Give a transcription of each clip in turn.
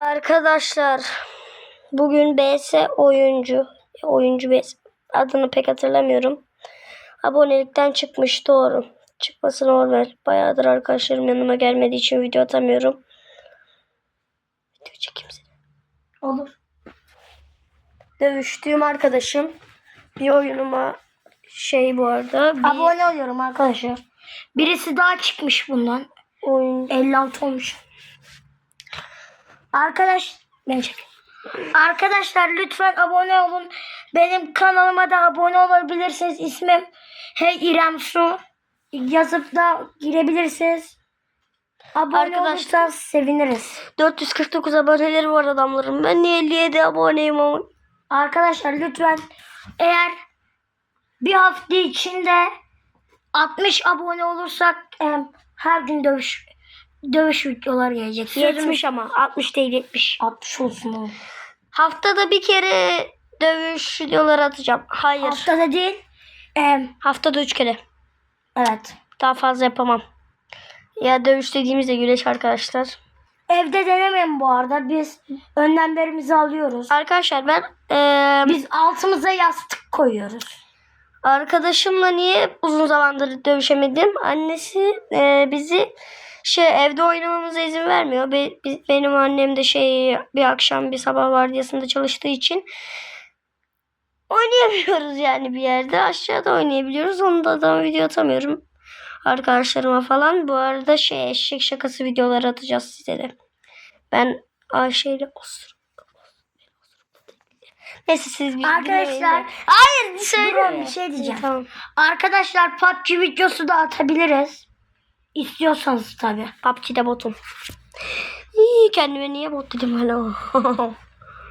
Arkadaşlar bugün BS oyuncu oyuncu BS adını pek hatırlamıyorum. Abonelikten çıkmış doğru. Çıkması normal. Bayağıdır arkadaşlarım yanıma gelmediği için video atamıyorum. Video çekeyim seni. Olur. Dövüştüğüm arkadaşım bir oyunuma şey bu arada bir Abone oluyorum arkadaşlar. Birisi daha çıkmış bundan. oyun 56 olmuş. Arkadaş ben çekeyim. Arkadaşlar lütfen abone olun. Benim kanalıma da abone olabilirsiniz. İsmim Hey İrem Su. Yazıp da girebilirsiniz. Abone Arkadaşlar- olursanız seviniriz. 449 aboneleri var adamların. Ben niye 57 aboneyim ama. Arkadaşlar lütfen eğer bir hafta içinde 60 abone olursak her gün dövüş dövüş videoları gelecek. Sözümüz 70 ama 60 değil 70. 60 olsun oğlum. Haftada bir kere dövüş videoları atacağım. Hayır. Haftada değil. em, Haftada 3 kere. evet. Daha fazla yapamam. Ya dövüş dediğimizde güreş arkadaşlar. Evde denemeyin bu arada. Biz önlemlerimizi alıyoruz. Arkadaşlar ben eee, Biz altımıza yastık koyuyoruz. Arkadaşımla niye uzun zamandır dövüşemedim? Annesi eee, bizi şey evde oynamamıza izin vermiyor. Be- benim annem de şey bir akşam bir sabah vardiyasında çalıştığı için oynayamıyoruz yani bir yerde. Aşağıda oynayabiliyoruz. Onda da video atamıyorum arkadaşlarıma falan. Bu arada şey eşek şakası videoları atacağız size de. Ben Ayşe ile osurup Neyse siz bir Arkadaşlar-. Hayır söyle. Bir şey diyeceğim. Tamam. Arkadaşlar PUBG videosu da atabiliriz. İstiyorsanız tabi. PUBG'de botum. İyi, kendime niye bot dedim hala.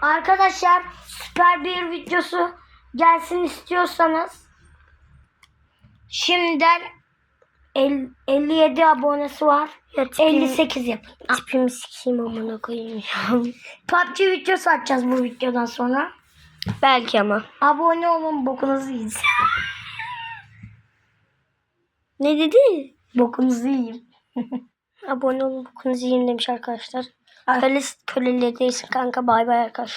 Arkadaşlar süper bir videosu gelsin istiyorsanız şimdiden el- 57 abonesi var. ya tipim- 58 yapın. Tipimi sikeyim amına koyayım ya. PUBG videosu atacağız bu videodan sonra. Belki ama. Abone olun bokunuzu yiyin. Ne dedi? bokunuzu yiyin. Abone olun, bokunuzu yiyin demiş arkadaşlar. Köle, köleleri değilsin kanka. Bay bay arkadaşlar.